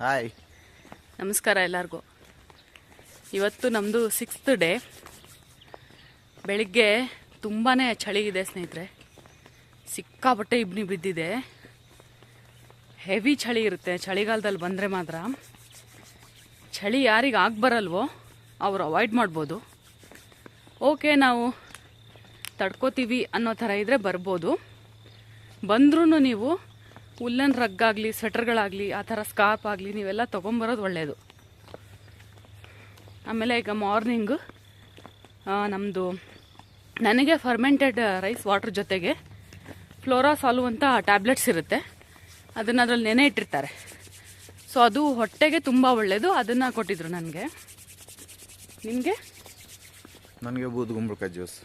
Hi ನಮಸ್ಕಾರ ಎಲ್ಲರಿಗೂ. ಇವತ್ತು ನಮ್ಮದು ಸಿಕ್ಸ್ತ್ ಡೇ ಬೆಳಿಗ್ಗೆ ತುಂಬಾ ಚಳಿ ಇದೆ ಸ್ನೇಹಿತರೆ. ಸಿಕ್ಕಾಪಟ್ಟೆ ಇಬ್ನಿ ಬಿದ್ದಿದೆ. ಹೆವಿ ಚಳಿ ಇರುತ್ತೆ, ಚಳಿಗಾಲದಲ್ಲಿ ಬಂದರೆ ಮಾತ್ರ. ಚಳಿ ಯಾರಿಗೆ ಬರಲ್ವೋ ಅವರು ಅವಾಯ್ಡ್ ಮಾಡ್ಬೋದು. ಓಕೆ ನಾವು ತಡ್ಕೋತೀವಿ ಅನ್ನೋ ಥರ ಇದ್ದರೆ ಬರ್ಬೋದು. ಬಂದ್ರೂ ನೀವು ಉಲ್ಲನ್ ರಗ್ಗಾಗಲಿ ಸ್ವೆಟರ್ಗಳಾಗಲಿ ಆ ಥರ ಸ್ಕಾರ್ಪ್ ಆಗಲಿ ನೀವೆಲ್ಲ ತೊಗೊಂಬರೋದು ಒಳ್ಳೆಯದು ಆಮೇಲೆ ಈಗ ಮಾರ್ನಿಂಗು ನಮ್ಮದು ನನಗೆ ಫರ್ಮೆಂಟೆಡ್ ರೈಸ್ ವಾಟರ್ ಜೊತೆಗೆ ಫ್ಲೋರಾ ಸಾಲು ಅಂತ ಟ್ಯಾಬ್ಲೆಟ್ಸ್ ಇರುತ್ತೆ. ಅದನ್ನು ಅದ್ರಲ್ಲಿ ನೆನೆ ಇಟ್ಟಿರ್ತಾರೆ. ಸೊ ಅದು ಹೊಟ್ಟೆಗೆ ತುಂಬ ಒಳ್ಳೆಯದು ಅದನ್ನು ಕೊಟ್ಟಿದ್ರು ನನಗೆ. ನಿಮಗೆ? ನನಗೆ ಬೂದ್ಗುಂಬಳಕಾಯಿ ಜ್ಯೂಸ್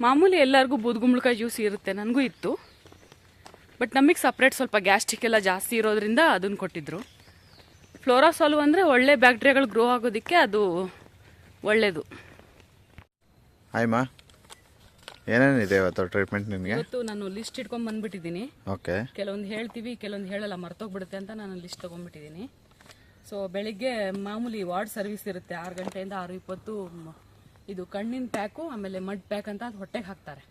ಮಾಮೂಲಿ ಎಲ್ಲರಿಗೂ ಬೂದ್ಗುಂಬಳಕಾಯಿ ಜ್ಯೂಸ್ ಇರುತ್ತೆ. ನನಗೂ ಇತ್ತು. ಬಟ್ ನಮಗೆ ಸಪ್ರೇಟ್ ಸ್ವಲ್ಪ ಗ್ಯಾಸ್ಟ್ರಿಕ್ ಎಲ್ಲ ಜಾಸ್ತಿ ಇರೋದ್ರಿಂದ ಅದನ್ನು ಕೊಟ್ಟಿದ್ರು. ಫ್ಲೋರಾಸಾಲು ಅಂದರೆ ಒಳ್ಳೆ ಬ್ಯಾಕ್ಟೀರಿಯಾಗಳು ಗ್ರೋ ಆಗೋದಕ್ಕೆ ಅದು ಒಳ್ಳೆಯದು ಹಾಯ್ ಮಾ ಏನೇನಿದೆ ಇವತ್ತು ಟ್ರೀಟ್ಮೆಂಟ್ ನಿಮಗೆ ಇವತ್ತು ನಾನು ಲಿಸ್ಟ್ ಇಟ್ಕೊಂಡು ಬಂದ್ಬಿಟ್ಟಿದ್ದೀನಿ. ಓಕೆ ಕೆಲವೊಂದು ಹೇಳ್ತೀವಿ ಕೆಲವೊಂದು ಹೇಳಲ್ಲ ಮರ್ತೋಗ್ಬಿಡುತ್ತೆ ಅಂತ ನಾನು ಲಿಸ್ಟ್ ತೊಗೊಂಡ್ಬಿಟ್ಟಿದ್ದೀನಿ. ಸೊ ಬೆಳಿಗ್ಗೆ ಮಾಮೂಲಿ ವಾರ್ಡ್ ಸರ್ವಿಸ್ ಇರುತ್ತೆ ಆರು ಗಂಟೆಯಿಂದ ಆರು ಇಪ್ಪತ್ತು ಇದು ಕಣ್ಣಿನ ಪ್ಯಾಕು ಆಮೇಲೆ ಮಡ್ ಪ್ಯಾಕ್ ಅಂತ ಅದು ಹೊಟ್ಟೆಗೆ ಹಾಕ್ತಾರೆ.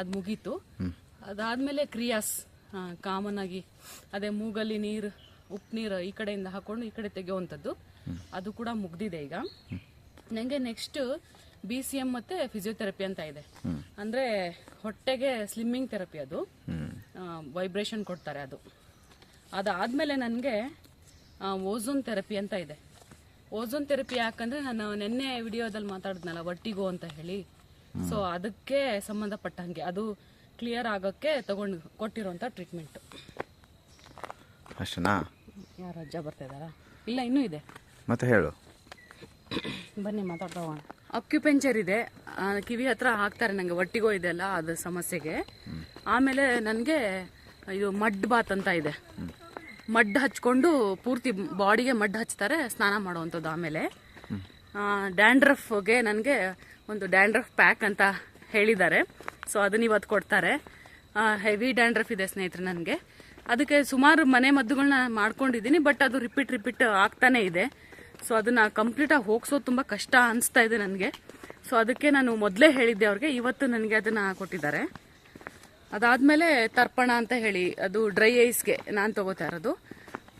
ಅದು ಮುಗೀತು. ಅದಾದಮೇಲೆ ಕ್ರಿಯಾಸ್ ಕಾಮನ್ ಆಗಿ ಅದೇ ಮೂಗಲ್ಲಿ ನೀರು ಉಪ್ಪು ನೀರು ಈ ಕಡೆಯಿಂದ ಹಾಕೊಂಡು ಈ ಕಡೆ ತೆಗೆಯುವಂಥದ್ದು. ಅದು ಕೂಡ ಮುಗ್ದಿದೆ ಈಗ. ನನಗೆ ನೆಕ್ಸ್ಟ್ ಬಿ ಸಿ ಎಂ ಮತ್ತೆ ಫಿಸಿಯೋಥೆರಪಿ ಅಂತ ಇದೆ. ಅಂದ್ರೆ ಹೊಟ್ಟೆಗೆ ಸ್ಲಿಮ್ಮಿಂಗ್ ಥೆರಪಿ ಅದು. ವೈಬ್ರೇಷನ್ ಕೊಡ್ತಾರೆ ಅದು. ಅದಾದ್ಮೇಲೆ ನನಗೆ ಓಝೋನ್ ಥೆರಪಿ ಅಂತ ಇದೆ. ಓಝೋನ್ ಥೆರಪಿ ಯಾಕಂದ್ರೆ ನಾನು ನಿನ್ನೆ ವಿಡಿಯೋದಲ್ಲಿ ಮಾತಾಡಿದ್ನಲ್ಲ ಒಟ್ಟಿಗೋ ಅಂತ ಹೇಳಿ. ಸೊ ಅದಕ್ಕೆ ಸಂಬಂಧಪಟ್ಟಂಗೆ. ಅದು ಕ್ಲಿಯರ್ ಆಗೋಕ್ಕೆ ತಗೊಂಡು ಕೊಟ್ಟಿರೋಂಥ ಟ್ರೀಟ್ಮೆಂಟ್ ಅಷ್ಟನಾ? ಯಾರು ಅಜ್ಜ ಬರ್ತಾ ಇದ್ದಾರಾ? ಇಲ್ಲ ಇನ್ನೂ ಇದೆ. ಮತ್ತೆ ಹೇಳು. ಬನ್ನಿ ಮಾತಾಡ್ತಾ ಹೋಗೋಣ. ಅಕ್ಯುಪೆಂಚರ್ ಇದೆ. ಆ, ಕಿವಿ ಹತ್ರ ಹಾಕ್ತಾರೆ ನನಗೆ ಒಟ್ಟಿಗೋ ಇದೆಲ್ಲ ಅದು ಸಮಸ್ಯೆಗೆ. ಆಮೇಲೆ ನನಗೆ ಇದು ಮಡ್ ಬಾತ್ ಅಂತ ಇದೆ. ಮಡ್ ಹಚ್ಕೊಂಡು ಪೂರ್ತಿ ಬಾಡಿಗೆ ಮಡ್ ಹಚ್ತಾರೆ ಸ್ನಾನ ಮಾಡುವಂಥದ್ದು ಆಮೇಲೆ. ಡ್ಯಾಂಡ್ರಫ್ಗೆ ನನಗೆ ಒಂದು ಡ್ಯಾಂಡ್ರಫ್ ಪ್ಯಾಕ್ ಅಂತ ಹೇಳಿದ್ದಾರೆ. ಸೊ ಅದನ್ನ ಇವತ್ತು ಕೊಡ್ತಾರೆ. ಹೆವಿ ಡ್ಯಾಂಡ್ರಫ್ ಇದೆ ಸ್ನೇಹಿತರೆ ನನಗೆ. ಅದಕ್ಕೆ ಸುಮಾರು ಮನೆ ಮದ್ದುಗಳನ್ನ ಮಾಡ್ಕೊಂಡಿದ್ದೀನಿ ಬಟ್ ಅದು ರಿಪೀಟ್ ರಿಪೀಟ್ ಆಗ್ತಾನೆ ಇದೆ. ಸೊ ಅದನ್ನ ಕಂಪ್ಲೀಟಾಗಿ ಹೋಗ್ಸೋದು ತುಂಬ ಕಷ್ಟ ಅನಿಸ್ತಾ ಇದೆ ನನಗೆ. ಸೊ ಅದಕ್ಕೆ ನಾನು ಮೊದಲೇ ಹೇಳಿದ್ದೆ ಅವ್ರಿಗೆ, ಇವತ್ತು ನನಗೆ ಅದನ್ನ ಕೊಟ್ಟಿದ್ದಾರೆ. ಅದಾದಮೇಲೆ ತರ್ಪಣ ಅಂತ ಹೇಳಿ, ಅದು ಡ್ರೈ ಐಸ್ಗೆ ನಾನು ತಗೋತಾ ಇರೋದು.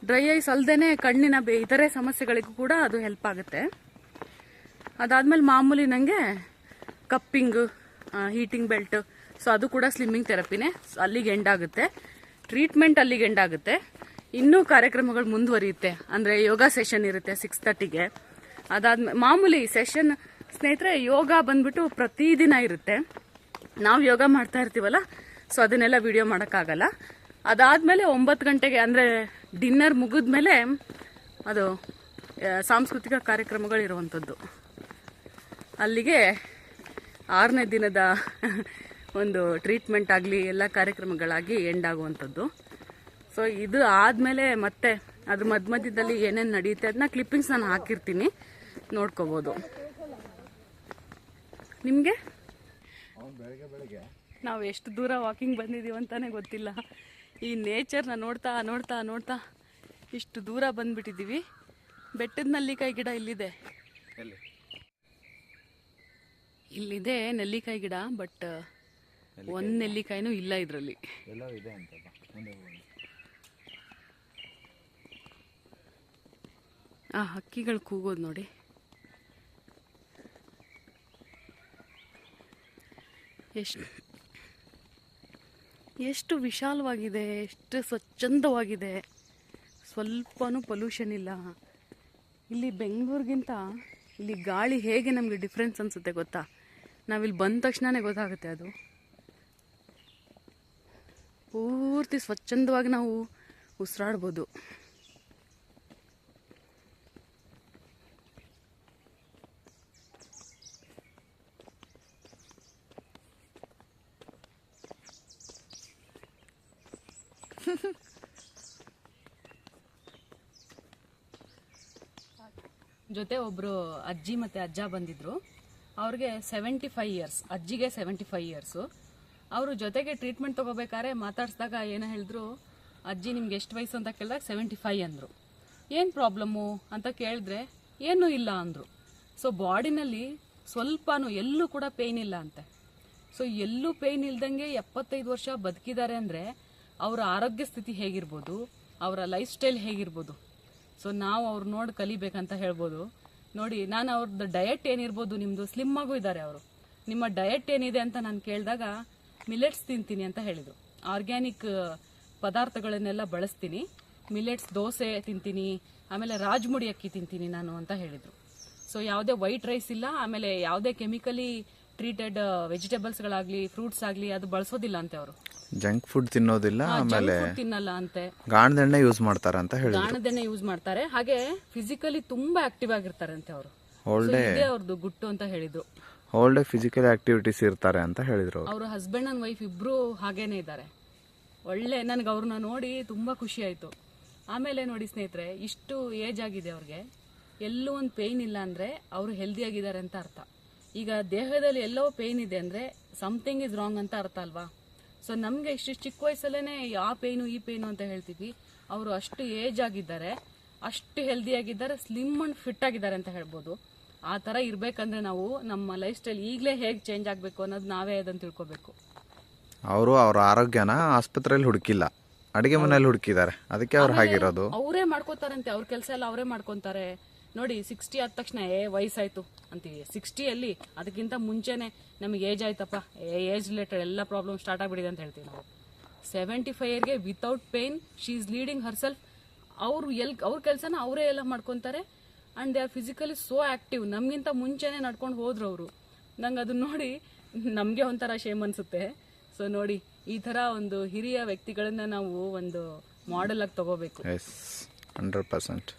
ಡ್ರೈ ಐಸ್ ಅಲ್ಲದೆ ಕಣ್ಣಿನ ಬೇ, ಇತರೆ ಸಮಸ್ಯೆಗಳಿಗೂ ಕೂಡ ಅದು ಹೆಲ್ಪ್ ಆಗುತ್ತೆ. ಅದಾದಮೇಲೆ ಮಾಮೂಲಿ ನನಗೆ ಕಪ್ಪಿಂಗ್ ಹೀಟಿಂಗ್ ಬೆಲ್ಟ್ ಸೊ ಅದು ಕೂಡ ಸ್ಲಿಮ್ಮಿಂಗ್ ಥೆರಪಿನೇ ಅಲ್ಲಿಗೆ ಎಂಡ್ ಆಗುತ್ತೆ. ಟ್ರೀಟ್ಮೆಂಟ್ ಅಲ್ಲಿಗೆ ಎಂಡ್ ಆಗುತ್ತೆ. ಇನ್ನೂ ಕಾರ್ಯಕ್ರಮಗಳು ಮುಂದುವರಿಯುತ್ತೆ. ಅಂದರೆ ಯೋಗ ಸೆಷನ್ ಇರುತ್ತೆ ಸಿಕ್ಸ್ ತರ್ಟಿಗೆ ಅದಾದ್ಮೇಲೆ ಮಾಮೂಲಿ ಸೆಷನ್ ಸ್ನೇಹಿತರೆ, ಯೋಗ ಬಂದ್ಬಿಟ್ಟು ಪ್ರತಿದಿನ ಇರುತ್ತೆ. ನಾವು ಯೋಗ ಮಾಡ್ತಾ ಇರ್ತೀವಲ್ಲ ಸೊ ಅದನ್ನೆಲ್ಲ ವಿಡಿಯೋ ಮಾಡೋಕ್ಕಾಗಲ್ಲ. ಅದಾದಮೇಲೆ ಒಂಬತ್ತು ಗಂಟೆಗೆ, ಅಂದರೆ ಡಿನ್ನರ್ ಮುಗಿದ್ಮೇಲೆ ಅದು ಸಾಂಸ್ಕೃತಿಕ ಕಾರ್ಯಕ್ರಮಗಳು ಇರುವಂಥದ್ದು ಅಲ್ಲಿಗೆ ಆರನೇ ದಿನದ ಒಂದು ಟ್ರೀಟ್ಮೆಂಟ್ ಆಗಲಿ ಎಲ್ಲ ಕಾರ್ಯಕ್ರಮಗಳಾಗಿ ಎಂಡ್ ಆಗುವಂಥದ್ದು. ಸೊ ಇದು ಆದಮೇಲೆ ಮತ್ತೆ ಅದ್ರ ಮಧ್ಯ ಮಧ್ಯದಲ್ಲಿ ಏನೇನು ನಡೆಯುತ್ತೆ ಅದನ್ನ ಕ್ಲಿಪ್ಪಿಂಗ್ಸ್ ನಾನು ಹಾಕಿರ್ತೀನಿ. ನೋಡ್ಕೋಬೋದು. ನಿಮಗೆ? ನಾವು ಎಷ್ಟು ದೂರ ವಾಕಿಂಗ್ ಬಂದಿದ್ದೀವಿ ಅಂತಾನೆ ಗೊತ್ತಿಲ್ಲ. ಈ ನೇಚರ್ನ ನೋಡ್ತಾ ನೋಡ್ತಾ ನೋಡ್ತಾ ಇಷ್ಟು ದೂರ ಬಂದ್ಬಿಟ್ಟಿದ್ದೀವಿ ಬೆಟ್ಟದ ನಲ್ಲಿಕಾಯಿ ಗಿಡ ಇಲ್ಲಿದೆ. ಇಲ್ಲಿದೆ ನೆಲ್ಲಿಕಾಯಿ ಗಿಡ ಬಟ್ ಒಂದು ನೆಲ್ಲಿಕಾಯಿನೂ ಇಲ್ಲ ಇದರಲ್ಲಿ. ಎಲ್ಲ ಇದೆ ಅಂತ ಮುಂದೆ ಆ ಹಕ್ಕಿಗಳು ಕೂಗೋದು ನೋಡಿ. ಎಷ್ಟು ಎಷ್ಟು ವಿಶಾಲವಾಗಿದೆ ಎಷ್ಟು ಸ್ವಚ್ಛಂದವಾಗಿದೆ. ಸ್ವಲ್ಪನೂ ಪೊಲ್ಯೂಷನ್ ಇಲ್ಲ. ಇಲ್ಲಿ ಬೆಂಗಳೂರಿಗಿಂತ ಇಲ್ಲಿ ಗಾಳಿ ಹೇಗೆ ನಮಗೆ ಡಿಫ್ರೆನ್ಸ್ ಅನಿಸುತ್ತೆ ಗೊತ್ತಾ? ನಾವಿಲ್ಲಿ ಬಂದ ತಕ್ಷಣನೇ ಗೊತ್ತಾಗುತ್ತೆ ಅದು. ಪೂರ್ತಿ ಸ್ವಚ್ಛಂದವಾಗಿ ನಾವು ಉಸಿರಾಡ್ಬೋದು. ಜೊತೆ ಒಬ್ರು ಅಜ್ಜಿ ಮತ್ತೆ ಅಜ್ಜ ಬಂದಿದ್ರು. ಅವ್ರಿಗೆ ಸೆವೆಂಟಿ ಫೈವ್ ಇಯರ್ಸ್ ಅಜ್ಜಿಗೆ ಸೆವೆಂಟಿ ಫೈವ್ ಇಯರ್ಸು ಅವರು ಜೊತೆಗೆ ಟ್ರೀಟ್ಮೆಂಟ್ ತೊಗೋಬೇಕಾದ್ರೆ ಮಾತಾಡ್ಸಿದಾಗ ಏನೋ ಹೇಳಿದ್ರು, ಅಜ್ಜಿ, ನಿಮ್ಗೆ ಎಷ್ಟು ವಯಸ್ಸು ಅಂತ ಕೇಳಿದಾಗ ಸೆವೆಂಟಿ ಫೈವ್ ಅಂದರು. ಏನು ಪ್ರಾಬ್ಲಮ್ಮು? ಅಂತ ಕೇಳಿದ್ರೆ, ಏನೂ ಇಲ್ಲ ಅಂದರು. ಸೊ ಬಾಡಿನಲ್ಲಿ ಸ್ವಲ್ಪನೂ ಎಲ್ಲೂ ಕೂಡ ಪೇಯ್ನ್ ಇಲ್ಲ ಅಂತೆ. ಸೊ ಎಲ್ಲೂ ಪೇಯ್ನ್ ಇಲ್ದಂಗೆ ಎಪ್ಪತ್ತೈದು ವರ್ಷ ಬದುಕಿದ್ದಾರೆ ಅಂದರೆ ಅವರ ಆರೋಗ್ಯ ಸ್ಥಿತಿ ಹೇಗಿರ್ಬೋದು, ಅವರ ಲೈಫ್ ಸ್ಟೈಲ್ ಹೇಗಿರ್ಬೋದು. ಸೊ ನಾವು ಅವ್ರು ನೋಡಿ ಕಲಿಬೇಕಂತ ಹೇಳ್ಬೋದು. ನೋಡಿ, ನಾನು ಅವ್ರದ್ದು ಡಯಟ್ ಏನಿರ್ಬೋದು ನಿಮ್ಮದು ಸ್ಲಿಮ್ ಇದ್ದಾರೆ ಅವರು. ನಿಮ್ಮ ಡಯಟ್ ಏನಿದೆ ಅಂತ ನಾನು ಕೇಳಿದಾಗ ಮಿಲೆಟ್ಸ್ ತಿಂತೀನಿ ಅಂತ ಹೇಳಿದರು. ಆರ್ಗ್ಯಾನಿಕ್ ಪದಾರ್ಥಗಳನ್ನೆಲ್ಲ ಬಳಸ್ತೀನಿ. ಮಿಲೆಟ್ಸ್ ದೋಸೆ ತಿಂತೀನಿ, ಆಮೇಲೆ ರಾಜ್ಮುಡಿ ಅಕ್ಕಿ ತಿಂತೀನಿ ನಾನು ಅಂತ ಹೇಳಿದರು. ಸೊ ಯಾವುದೇ ವೈಟ್ ರೈಸ್ ಇಲ್ಲ, ಆಮೇಲೆ ಯಾವುದೇ ಕೆಮಿಕಲಿ ಟ್ರೀಟೆಡ್ ವೆಜಿಟೇಬಲ್ಸ್ಗಳಾಗಲಿ ಫ್ರೂಟ್ಸ್ ಆಗಲಿ ಅದು ಬಳಸೋದಿಲ್ಲ ಅಂತೆ ಅವರು. ಜಂಕ್ ಫುಡ್ ತಿನ್ನೋದಿಲ್ಲ ಆಮೇಲೆ ತಿನ್ನಲ್ಲ ಅಂತೆ. ಗಾಣದೆಣ್ಣೆ ಯೂಸ್ ಮಾಡ್ತಾರೆ ಅಂತ ಹೇಳಿ ಗಾಣದೆಣ್ಣೆ ಯೂಸ್ ಮಾಡ್ತಾರೆ. ಹಾಗೆ ಫಿಸಿಕಲಿ ತುಂಬಾ ಆಕ್ಟಿವ್ ಆಗಿರ್ತಾರೆ ಅಂತೆ ಅವರು ಹೋಲ್ ಡೇ ಇದೇ ಅವ್ರದ್ದು ಗುಟ್ಟು ಅಂತ ಹೇಳಿದ್ರು ಹೋಲ್ ಡೇ ಫಿಸಿಕಲ್ ಆಕ್ಟಿವಿಟೀಸ್ ಇರ್ತಾರೆ ಅಂತ ಹೇಳಿದ್ರು ಅವ್ರು. ಅವ್ರ ಹಸ್ಬೆಂಡ್ ಅಂಡ್ ವೈಫ್ ಇಬ್ರು ಹಾಗೇನೆ ಇದ್ದಾರೆ. ಒಳ್ಳೆ ನನಗೆ ಅವ್ರನ್ನ ನೋಡಿ ತುಂಬಾ ಖುಷಿ ಆಯ್ತು. ಆಮೇಲೆ ನೋಡಿ ಸ್ನೇಹಿತರೆ ಇಷ್ಟು ಏಜ್ ಆಗಿದೆ ಅವ್ರಿಗೆ. ಎಲ್ಲೂ ಒಂದು ಪೇಯ್ನ್ ಇಲ್ಲ ಅಂದ್ರೆ ಅವರು ಹೆಲ್ದಿ ಆಗಿದ್ದಾರೆ ಅಂತ ಅರ್ಥ. ಈಗ ದೇಹದಲ್ಲಿ ಎಲ್ಲೋ ಪೇಯ್ನ್ ಇದೆ ಅಂದ್ರೆ ಸಮಥಿಂಗ್ ಇಸ್ ರಾಂಗ್ ಅಂತ ಅರ್ಥ ಅಲ್ವಾ? ಸೊ ನಮಗೆ ಇಷ್ಟು ಚಿಕ್ಕ ವಯಸ್ಸಲ್ಲೇ ಆ ಪೇಯ್ನು ಈ ಪೇಯ್ನು ಅಂತ ಹೇಳ್ತೀವಿ ಅವರು ಅಷ್ಟು ಏಜ್ ಆಗಿದ್ದಾರೆ ಅಷ್ಟು ಹೆಲ್ದಿ ಆಗಿದ್ದಾರೆ ಸ್ಲಿಮ್ ಅಂಡ್ ಫಿಟ್ ಆಗಿದ್ದಾರೆ ಅಂತ ಹೇಳ್ಬೋದು. ಆ ಥರ ಇರಬೇಕಂದ್ರೆ ನಾವು ನಮ್ಮ ಲೈಫ್ ಸ್ಟೈಲ್ ಈಗಲೇ ಹೇಗೆ ಚೇಂಜ್ ಆಗಬೇಕು ಅನ್ನೋದು ನಾವೇ ಅದನ್ನು ತಿಳ್ಕೊಬೇಕು. ಅವರು ಅವರ ಆರೋಗ್ಯನ ಆಸ್ಪತ್ರೆಯಲ್ಲಿ ಹುಡುಕಿಲ್ಲ. ಅಡಿಗೆ ಮನೆಯಲ್ಲಿ ಹುಡುಕಿದ್ದಾರೆ. ಅದಕ್ಕೆ ಅವ್ರು ಹಾಗಿರೋದು. ಅವರೇ ಮಾಡ್ಕೋತಾರಂತೆ. ಅವ್ರ ಕೆಲಸ ಎಲ್ಲ ಅವರೇ ಮಾಡ್ಕೊಂತಾರೆ. ನೋಡಿ ಸಿಕ್ಸ್ಟಿ ಆದ ತಕ್ಷಣ ಏ ವಯಸ್ಸಾಯ್ತು ಅಂತೀವಿ. ಸಿಕ್ಸ್ಟಿಯಲ್ಲಿ ಅದಕ್ಕಿಂತ ಮುಂಚೆನೆ ನಮಗೆ ಏಜ್ ಆಯ್ತಪ್ಪ. ಏಜ್ ರಿಲೇಟೆಡ್ ಎಲ್ಲ ಪ್ರಾಬ್ಲಮ್ ಸ್ಟಾರ್ಟ್ ಆಗಿಬಿಡಿದೆ ಅಂತ ಹೇಳ್ತೀವಿ ನಾವು. Seventy ಇರ್ಗೆ without pain she is leading herself ಅವ್ರು ಎಲ್ ಅವ್ರ ಕೆಲಸನ ಅವರೇ ಎಲ್ಲ ಮಾಡ್ಕೊತಾರೆ. And they are physically so active ನಮಗಿಂತ ಮುಂಚೆನೆ ನಡ್ಕೊಂಡು ಹೋದ್ರು ಅವರು. ನಂಗೆ ಅದನ್ನ ನೋಡಿ ನಮಗೆ ಒಂಥರ ಶೇಮ್ ಅನಿಸುತ್ತೆ. ಸೊ ನೋಡಿ ಈ ಥರ ಒಂದು ಹಿರಿಯ ವ್ಯಕ್ತಿಗಳನ್ನ ನಾವು ಒಂದು ಮಾಡೆಲ್ ಆಗಿ ತಗೋಬೇಕು. ಹಂಡ್ರೆಡ್ ಪರ್ಸೆಂಟ್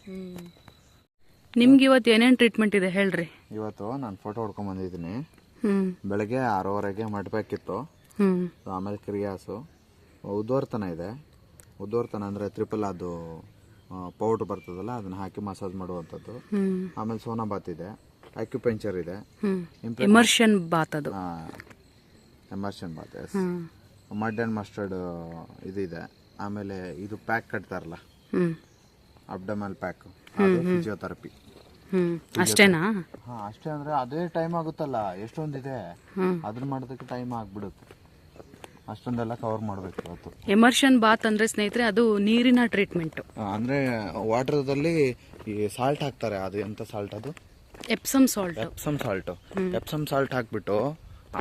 ನಿಮ್ಗೆ ಇವತ್ತು ಏನೇನು ಟ್ರೀಟ್ಮೆಂಟ್ ಇದೆ ಹೇಳ್ರಿ? ಇವತ್ತು ನಾನು ಫೋಟೋ ಹೊಡ್ಕೊಂಡ್ ಬಂದಿದ್ದೀನಿ. ಹ್ಮ್. ಬೆಳಗ್ಗೆ ಆರೂವರೆಗೆ ಮಡ್ಬೇಕಿತ್ತು ಹ್ಮ್. ಆಮೇಲೆ ಕ್ರಿಯಾಸು ಉದ್ವರ್ತನ ಇದೆ. ಉದ್ವರ್ತನ ಅಂದರೆ ತ್ರಿಪಲ್ ಅದು ಪೌಡ್ರ್ ಬರ್ತದಲ್ಲ ಅದನ್ನ ಹಾಕಿ ಮಸಾಜ್ ಮಾಡುವಂಥದ್ದು. ಆಮೇಲೆ ಆಮೇಲೆ ಸೋನಾಬಾತ್ ಇದೆ. ಆಕ್ಯುಪೆಂಚರ್ ಇದೆ. ಹ್ಮ್. ಇಮರ್ಷನ್ ಬಾತ್ ಅದು. ಎಮರ್ಷನ್ ಬಾತ್ ಎಸ್ ಹ್ಮ್. ಮಡ್ ಆ್ಯಂಡ್ ಮಸ್ಟರ್ಡ್ ಇದಿದೆ ಆಮೇಲೆ ಇದು ಪ್ಯಾಕ್ ಕಟ್ತಾರಲ್ಲ. ಹ್ಮ್. ಅಬ್ಡಮಲ್ ಪ್ಯಾಕ್ ಅದು ಫಿಸಿಯೋಥೆರಪಿ. ಅಷ್ಟೇನಾ? ಹಾ ಅಷ್ಟೇ ಅಂದ್ರೆ ಅದೇ ಟೈಮ್ ಆಗುತ್ತಲ್ಲ ಎಷ್ಟೊಂದಿದೆ ಅದನ್ನ ಮಾಡೋದಕ್ಕೆ ಟೈಮ್ ಆಗ್ಬಿಡುತ್ತೆ. ಅಷ್ಟೊಂದೆಲ್ಲ ಕವರ್ ಮಾಡಬೇಕು ಅದು ಎಮರ್ಷನ್ ಬಾತ್ ಅಂದ್ರೆ ಸ್ನೇಹಿತರೆ ಅದು ನೀರಿನ ಟ್ರೀಟ್ಮೆಂಟ್ ಅಂದ್ರೆ ವಾಟರ್ದಲ್ಲಿ ಈ ಸಾಲ್ಟ್ ಹಾಕ್ತಾರೆ ಅದು ಎಂತ ಸಾಲ್ಟ್ ಅದು? Epsom salt Epsom salt Epsom salt ಹಾಕ್ಬಿಟ್ಟು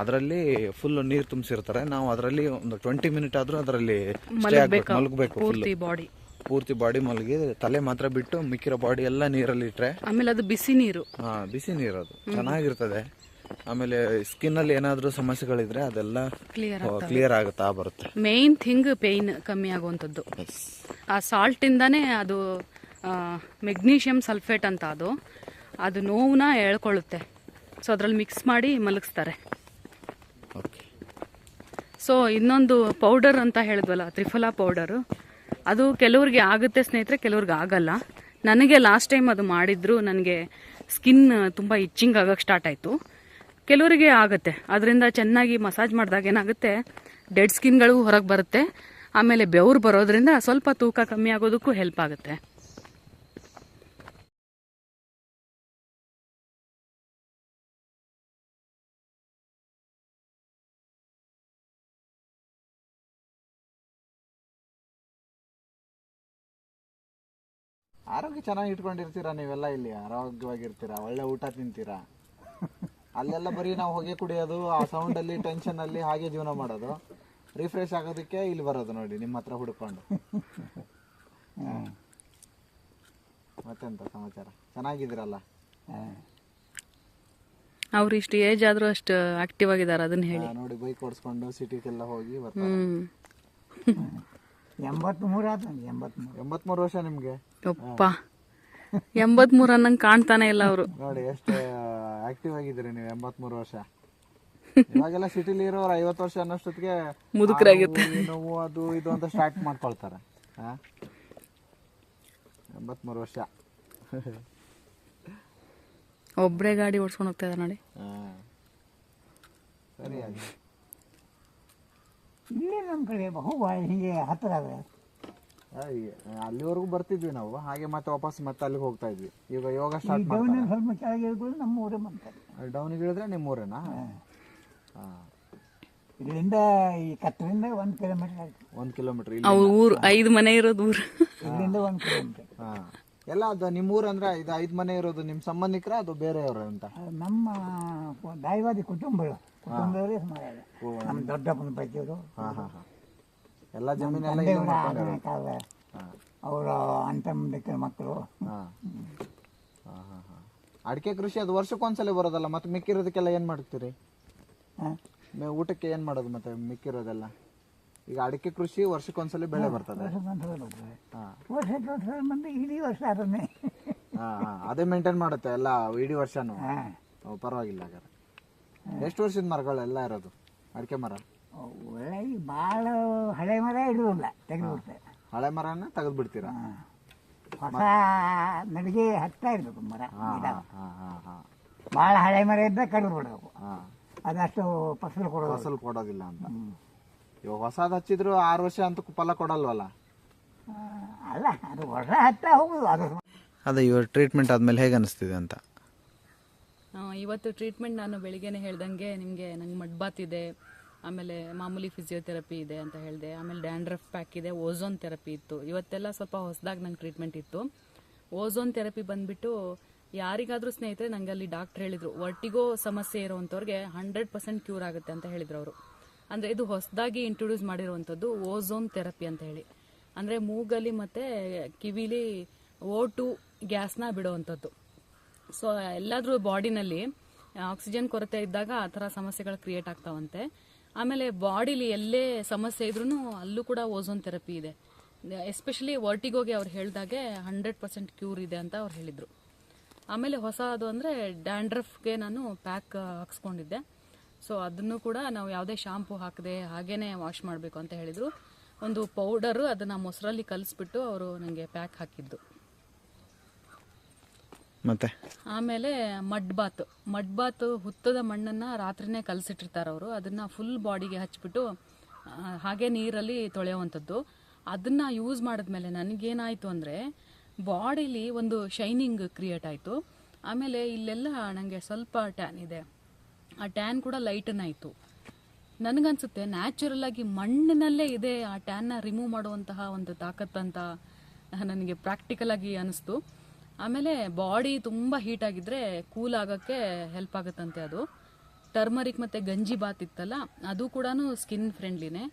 ಅದರಲ್ಲಿ ಫುಲ್ ನೀರು ತುಂಬಿಸಿರ್ತಾರೆ. ನಾವು ಅದರಲ್ಲಿ ಒಂದು ಟ್ವೆಂಟಿ ಮಿನಿಟ್ ಆದ್ರೂ ಅದರಲ್ಲಿ ಮಲಗಬೇಕು ಬಾಡಿ ಪೂರ್ತಿ ಬಾಡಿ ಮಲಗಿ ತಲೆ ಮಾತ್ರ ಬಿಟ್ಟು ಮಿಕ್ಕಿರೋ ಬಾಡಿ ಎಲ್ಲ ನೀರಲ್ಲಿ ಇಟ್ರೆ ಆಮೇಲೆ ಅದು ಬಿಸಿ ನೀರು. ಹಾ ಬಿಸಿ ನೀರು ಅದು. ಚೆನ್ನಾಗಿರ್ತದೆ. ಆಮೇಲೆ ಸ್ಕಿನ್ ಅಲ್ಲಿ ಏನಾದ್ರೂ ಸಮಸ್ಯೆಗಳಿದ್ರೆ ಅದೆಲ್ಲ ಕ್ಲಿಯರ್ ಕ್ಲಿಯರ್ ಆಗುತ್ತಾ ಬರುತ್ತೆ. ಮೇನ್ ಥಿಂಗ್ ಪೇಯ್ನ್ ಕಮ್ಮಿ ಆಗುವಂಥದ್ದು. ಆ ಸಾಲ್ಟ್ ಇಂದಾನೇ ಅದು ಮೆಗ್ನೀಷಿಯಂ ಸಲ್ಫೇಟ್ ಅಂತ ಅದು. ಅದು ನೋವನ್ನ ಹೇಳ್ಕೊಳ್ಳುತ್ತೆ. ಸೊ ಅದ್ರಲ್ಲಿ ಮಿಕ್ಸ್ ಮಾಡಿ ಮಲಗಿಸ್ತಾರೆ. ಓಕೆ ಸೊ ಇನ್ನೊಂದು ಪೌಡರ್ ಅಂತ ಹೇಳಿದ್ವಲ್ಲ ತ್ರಿಫಲಾ ಪೌಡರು ಅದು ಕೆಲವ್ರಿಗೆ ಆಗುತ್ತೆ ಸ್ನೇಹಿತರೆ, ಕೆಲವ್ರಿಗೆ ಆಗಲ್ಲ. ನನಗೆ ಲಾಸ್ಟ್ ಟೈಮ್ ಅದು ಮಾಡಿದ್ರು, ನನಗೆ ಸ್ಕಿನ್ ತುಂಬ ಇಚ್ಚಿಂಗ್ ಆಗೋಕ್ಕೆ ಸ್ಟಾರ್ಟ್ ಆಯಿತು. ಕೆಲವರಿಗೆ ಆಗುತ್ತೆ. ಅದರಿಂದ ಚೆನ್ನಾಗಿ ಮಸಾಜ್ ಮಾಡಿದಾಗ ಏನಾಗುತ್ತೆ ಡೆಡ್ ಸ್ಕಿನ್ಗಳು ಹೊರಗೆ ಬರುತ್ತೆ. ಆಮೇಲೆ ಬೆವರು ಬರೋದ್ರಿಂದ ಸ್ವಲ್ಪ ತೂಕ ಕಮ್ಮಿ ಆಗೋದಕ್ಕೂ ಹೆಲ್ಪ್ ಆಗುತ್ತೆ. ಆರೋಗ್ಯ ಚೆನ್ನಾಗಿ ಇಟ್ಕೊಂಡಿರ್ತೀರಾ ನೀವೆಲ್ಲ ಇಲ್ಲಿ? ಆರೋಗ್ಯವಾಗಿರ್ತೀರಾ ಒಳ್ಳೆ ಊಟ ತಿಂತೀರಾ? ಅಲ್ಲೆಲ್ಲ ಬರೀ ನಾವು ಹೊಗೆ ಕುಡಿಯೋದು ಆ ಸೌಂಡ್ ಅಲ್ಲಿ ಟೆನ್ಷನ್ ಅಲ್ಲಿ ಹಾಗೆ ಜೀವನ ಮಾಡೋದು. ರಿಫ್ರೆಶ್ ಆಗೋದಕ್ಕೆ ಇಲ್ಲಿ ಬರೋದು ನೋಡಿ ನಿಮ್ಮ ಹತ್ರ ಹುಡ್ಕೊಂಡು. ಮತ್ತೆಂತ ಸಮಾಚಾರ? ಚೆನ್ನಾಗಿದ್ದೀರಲ್ಲ? ಅವ್ರು ಇಷ್ಟು ಏಜ್ ಆದ್ರೂ ಅಷ್ಟು ಆಕ್ಟಿವ್ ಆಗಿದ್ದಾರೆ ಅದನ್ನ ಹೇಳಿ. ಆ, ನೋಡಿ ಬೈಕ್ ಓಡಿಸ್ಕೊಂಡು ಸಿಟಿಗೆಲ್ಲ ಹೋಗಿ ಬರ್ತಾರೆ. ಹ್ಮ್. ಎಂಬತ್ಮೂರು ಆತ ಎಂಬತ್ಮೂರು. ಎಂಬತ್ಮೂರು ವರ್ಷ ನಿಮ್ಗೆ? ಯಪ್ಪ. ಎಂಬತ್ಮೂರು ಅನ್ನಂಗೆ ಕಾಣ್ತಾನೆ ಇಲ್ಲ ಅವರು. ನೋಡಿ ಎಷ್ಟು ಆಕ್ಟಿವ್ ಆಗಿದ್ದೀರಿ ನೀವು ಎಂಬತ್ಮೂರು ವರ್ಷ. ಇವಾಗೆಲ್ಲ ಸಿಟಿಲಿ ಇರೋರು ಐವತ್ತು ವರ್ಷ ಅನ್ನೋಷ್ಟೊತ್ತಿಗೆ ಮುದುಕರಾಗಿರ್ತಾರೆ. ನೋವು, ಅದು ಇದು ಅಂತ ಸ್ಟಾರ್ಟ್ ಮಾಡ್ಕೊಳ್ತಾರೆ. ಆ? ಎಂಬತ್ಮೂರು ವರ್ಷ. ಒಬ್ಬರೇ ಗಾಡಿ ಓಡಿಸ್ಕೊಂಡು ಹೋಗ್ತಾ ಇದ್ದಾರೆ ನೋಡಿ. ಆ. ಸರಿ ಆಗಿ ಇಲ್ಲೇ ನಮ್ಮ ಕಡೆ ಬಹು ಹಿಂಗೆ ಹತ್ತಿರ ಅಲ್ಲಿವರೆಗೂ ಬರ್ತಿದ್ವಿ ನಾವು. ಹಾಗೆ ಮತ್ತೆ ವಾಪಸ್ ಮತ್ತೆ ಅಲ್ಲಿಗೆ ಹೋಗ್ತಾ ಇದ್ವಿ. ಈಗ ಯೋಗ ಸ್ಟಾರ್ಟ್ ಡೌನ್ ಮಾಡ್ತಾರೆ. ಸ್ವಲ್ಪ ಕೆಳಗೆ ನಮ್ಮ ಊರೇ ಮಾಡ್ತಾರೆ ಡೌನಿಗೆ ಇಳಿದ್ರೆ ನಿಮ್ಮ ಊರೇನಾ? ಹಾ. ಇಲ್ಲಿಂದ ಈ ಕತ್ತರಿಂದ ಒಂದು ಕಿಲೋಮೀಟರ್ ಆಯ್ತು. ಒಂದ್ ಕಿಲೋಮೀಟರ್ ಅವು ಊರು ಐದು ಮನೆ ಇರೋದು ಊರು. ಇಲ್ಲಿಂದ ಒಂದು ಕಿಲೋಮೀಟರ್ ಹಾ. ಎಲ್ಲ ಅದು ನಿಮ್ಮ ಊರು ಅಂದ್ರೆ ಇದು ಐದು ಮನೆ ಇರೋದು ನಿಮ್ಮ ಸಂಬಂಧಿಕರ ಅದು ಬೇರೆಯವರು ಅಂತ? ನಮ್ಮ ದೈವಾದಿ ಕುಟುಂಬಗಳು. ಕುಟುಂಬದವರೇ ಸುಮಾರು. ನಮ್ಮ ದೊಡ್ಡಪ್ಪನ ಪೈಕಿಯವರು ಹಾ ಹಾ ಹಾ. ಎಲ್ಲ ಜಮೀನೆಲ್ಲ ಅವರ ಮಕ್ಕಳು. ಹಾ. ಹಾ ಹಾ ಹಾ. ಅಡಿಕೆ ಕೃಷಿ ಅದು ವರ್ಷಕ್ಕೊಂದ್ಸಲ ಬರೋದಲ್ಲ ಮತ್ತೆ ಮಿಕ್ಕಿರೋದಕ್ಕೆಲ್ಲ ಏನ್ ಮಾಡ್ತೀರಿ. ಮೆ- ಊಟಕ್ಕೆ ಏನ್ ಮಾಡೋದು ಮತ್ತೆ ಮಿಕ್ಕಿರೋದೆಲ್ಲ? ಈಗ ಅಡಿಕೆ ಕೃಷಿ ವರ್ಷಕ್ಕೊಂದ್ಸಲ ಬೆಳೆ ಬರ್ತದೆ. ವರ್ಷಕ್ಕೊಂದ್ಸಲ ಬರ್ತದೆ. ಹಾ. ವರ್ಷಕ್ಕೆ ವರ್ಷ ಬಂದು ಇಡೀ ವರ್ಷ ಅದನ್ನೇ. ಹಾ ಹಾ. ಅದೇ ಮೇಂಟೈನ್ ಮಾಡುತ್ತೆ ಎಲ್ಲ ಇಡೀ ವರ್ಷನೂ. ಹಾ. ಓ, ಪರವಾಗಿಲ್ಲ ಹಾಗಾದ್ರೆ. ಎಷ್ಟು ವರ್ಷದ ಮರಗಳೆಲ್ಲ ಇರೋದು? ಅಡಿಕೆ ಮರ? ಒಳ್ಳೆ ಈ ಭಾಳ ಹಳೆ ಮರ ಇಡುವುದಿಲ್ಲ ತೆಗೆದುಬಿಡ್ತಾರೆ ಹಳೆ ಮರನ ತೆಗೆದು ಬಿಡ್ತೀರಾ ಹೊಸ ನಡಿಗೆ ಹತ್ತಾ ಇರಬೇಕು ಮರ ಗಿಡ. ಹಾ ಹಾ ಹಾ. ಭಾಳ ಹಳೆ ಮರ ಇದ್ದ ಕಡಿದು ಬಿಡಬೇಕು ಹಾ. ಅದಷ್ಟು ಫಸಲು ಕೊಡೋದು. ಫಸಲು ಕೊಡೋದಿಲ್ಲ ಅಂತ. ಇವಾಗ ಹೊಸದ ಹಚ್ಚಿದ್ರು ಆರು ವರ್ಷ ಅಂತ ಫಲ ಕೊಡಲ್ವಲ್ಲ? ಅಲ್ಲ ಅದು ವರ್ಷ ಹತ್ತಾ ಹೋಗುದು ಅದು. ಅದೇ ಇವಾಗ ಟ್ರೀಟ್ಮೆಂಟ್ ಆದ್ಮೇಲೆ ಹೇಗೆ ಅನಿಸ್ತಿದೆ ಅಂತ? ಇವತ್ತು ಟ್ರೀಟ್ಮೆಂಟ್ ನಾನು ಬೆಳಿಗ್ಗೆನೆ ಹೇಳ್ದಂಗೆ ನಿಮಗೆ ನಂಗೆ ಮಡ್ಬಾತ್ ಇದೆ. ಆಮೇಲೆ ಮಾಮೂಲಿ ಫಿಸಿಯೋಥೆರಪಿ ಇದೆ ಅಂತ ಹೇಳಿದೆ, ಆಮೇಲೆ ಡ್ಯಾಂಡ್ರಫ್ ಪ್ಯಾಕ್ ಇದೆ ಓಝೋನ್ ಥೆರಪಿ ಇತ್ತು. ಇವತ್ತೆಲ್ಲ ಸ್ವಲ್ಪ ಹೊಸದಾಗಿ ನಂಗೆ ಟ್ರೀಟ್ಮೆಂಟ್ ಇತ್ತು. ಓಝೋನ್ ಥೆರಪಿ ಬಂದ್ಬಿಟ್ಟು ಯಾರಿಗಾದರೂ ಸ್ನೇಹಿತರೆ ನನಗೆ ಅಲ್ಲಿ ಡಾಕ್ಟ್ರ್ ಹೇಳಿದರು ವರ್ಟಿಗೋ ಸಮಸ್ಯೆ ಇರುವಂಥವ್ರಿಗೆ ಹಂಡ್ರೆಡ್ ಪರ್ಸೆಂಟ್ ಕ್ಯೂರ್ ಆಗುತ್ತೆ ಅಂತ ಹೇಳಿದ್ರು ಅವರು. ಅಂದರೆ ಇದು ಹೊಸದಾಗಿ ಇಂಟ್ರೊಡ್ಯೂಸ್ ಮಾಡಿರುವಂಥದ್ದು ಓಝೋನ್ ಥೆರಪಿ ಅಂತ ಹೇಳಿ. ಅಂದರೆ ಮೂಗಲ್ಲಿ ಮತ್ತು ಕಿವಿಲಿ ಓ ಟು ಗ್ಯಾಸ್ನ ಬಿಡುವಂಥದ್ದು. ಸೊ ಎಲ್ಲಾದರೂ ಬಾಡಿನಲ್ಲಿ ಆಕ್ಸಿಜನ್ ಕೊರತೆ ಇದ್ದಾಗ ಆ ಥರ ಸಮಸ್ಯೆಗಳು ಕ್ರಿಯೇಟ್ ಆಗ್ತಾವಂತೆ. ಆಮೇಲೆ ಬಾಡಿಲಿ ಎಲ್ಲೇ ಸಮಸ್ಯೆ ಇದ್ರೂ ಅಲ್ಲೂ ಕೂಡ ಓಝೋನ್ ಥೆರಪಿ ಇದೆ. ಎಸ್ಪೆಷಲಿ ವರ್ಟಿಗೋಗೆ ಅವ್ರು ಹೇಳಿದಾಗೆ ಹಂಡ್ರೆಡ್ ಪರ್ಸೆಂಟ್ ಕ್ಯೂರ್ ಇದೆ ಅಂತ ಅವ್ರು ಹೇಳಿದರು. ಆಮೇಲೆ ಹೊಸದು ಅಂದರೆ ಡ್ಯಾಂಡ್ರಫ್ಗೆ ನಾನು ಪ್ಯಾಕ್ ಹಾಕ್ಸ್ಕೊಂಡಿದ್ದೆ. ಸೊ ಅದನ್ನು ಕೂಡ ನಾವು ಯಾವುದೇ ಶಾಂಪು ಹಾಕದೆ ಹಾಗೇ ವಾಶ್ ಮಾಡಬೇಕು ಅಂತ ಹೇಳಿದರು. ಒಂದು ಪೌಡರು ಅದನ್ನು ಮೊಸರಲ್ಲಿ ಕಲಿಸ್ಬಿಟ್ಟು ಅವರು ನನಗೆ ಪ್ಯಾಕ್ ಹಾಕಿದ್ದು. ಮತ್ತೆ? ಆಮೇಲೆ ಮಡ್ ಬಾತ್ ಮಡ್ ಬಾತ್ ಹುತ್ತದ ಮಣ್ಣನ್ನ ರಾತ್ರಿನೇ ಕಲಸಿಟ್ಟಿರ್ತಾರೆ ಅವರು. ಅದನ್ನ ಫುಲ್ ಬಾಡಿಗೆ ಹಚ್ಬಿಟ್ಟು ಹಾಗೆ ನೀರಲ್ಲಿ ತೊಳೆಯುವಂಥದ್ದು. ಅದನ್ನ ಯೂಸ್ ಮಾಡಿದ್ಮೇಲೆ ನನಗೇನಾಯ್ತು ಅಂದ್ರೆ ಬಾಡಿಲಿ ಒಂದು ಶೈನಿಂಗ್ ಕ್ರಿಯೇಟ್ ಆಯ್ತು. ಆಮೇಲೆ ಇಲ್ಲೆಲ್ಲ ನನಗೆ ಸ್ವಲ್ಪ ಟ್ಯಾನ್ ಇದೆ. ಆ ಟ್ಯಾನ್ ಕೂಡ ಲೈಟನ್ ಆಯ್ತು. ನನಗನ್ಸುತ್ತೆ ನ್ಯಾಚುರಲ್ ಆಗಿ ಮಣ್ಣಿನಲ್ಲೇ ಇದೆ ಆ ಟ್ಯಾನ್ನ ರಿಮೂವ್ ಮಾಡುವಂತಹ ಒಂದು ತಾಕತ್ತಂತ ನನಗೆ ಪ್ರಾಕ್ಟಿಕಲ್ ಆಗಿ ಅನಿಸ್ತು. ಆಮೇಲೆ ಬಾಡಿ ತುಂಬ ಹೀಟ್ ಆಗಿದ್ರೆ ಕೂಲ್ ಆಗೋಕ್ಕೆ ಹೆಲ್ಪ್ ಆಗುತ್ತಂತೆ ಅದು. ಟರ್ಮರಿಕ್ ಮತ್ತು ಗಂಜಿ ಬಾತ್ ಇತ್ತಲ್ಲ, ಅದು ಕೂಡ ಸ್ಕಿನ್ ಫ್ರೆಂಡ್ಲಿನೇ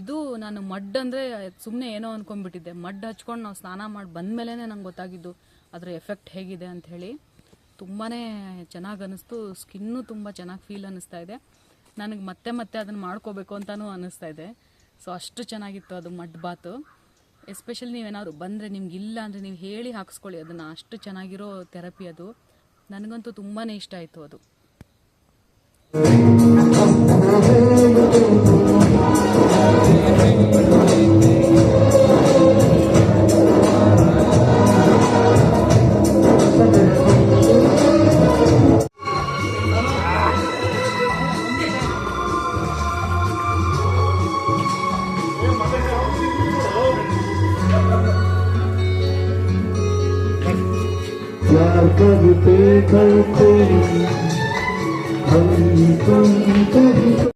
ಇದು ನಾನು ಮಡ್ ಅಂದರೆ ಸುಮ್ಮನೆ ಏನೋ ಅನ್ಕೊಂಡ್ಬಿಟ್ಟಿದ್ದೆ. ಮಡ್ ಹಚ್ಕೊಂಡು ನಾವು ಸ್ನಾನ ಮಾಡಿ ಬಂದಮೇಲೆ ನಂಗೆ ಗೊತ್ತಾಗಿದ್ದು ಅದರ ಎಫೆಕ್ಟ್ ಹೇಗಿದೆ ಅಂತ ಹೇಳಿ. ತುಂಬಾ ಚೆನ್ನಾಗಿ ಅನ್ನಿಸ್ತು ಸ್ಕಿನ್ನು ತುಂಬ ಚೆನ್ನಾಗಿ ಫೀಲ್ ಅನ್ನಿಸ್ತಾ ಇದೆ. ನನಗೆ ಮತ್ತೆ ಮತ್ತೆ ಅದನ್ನು ಮಾಡ್ಕೋಬೇಕು ಅಂತಲೂ ಅನ್ನಿಸ್ತಾ ಇದೆ. ಸೊ ಅಷ್ಟು ಚೆನ್ನಾಗಿತ್ತು ಅದು ಮಡ್ ಬಾತು. ಎಸ್ಪೆಷಲಿ ನೀವೇನಾದ್ರು ಬಂದರೆ ನಿಮ್ಗೆ ಇಲ್ಲ ಅಂದರೆ ನೀವು ಹೇಳಿ ಹಾಕಿಸ್ಕೊಳ್ಳಿ. ಅದನ್ನು ಅಷ್ಟು ಚೆನ್ನಾಗಿರೋ ಥೆರಪಿ ಅದು. ನನಗಂತೂ ತುಂಬಾ ಇಷ್ಟ ಆಯಿತು ಅದು.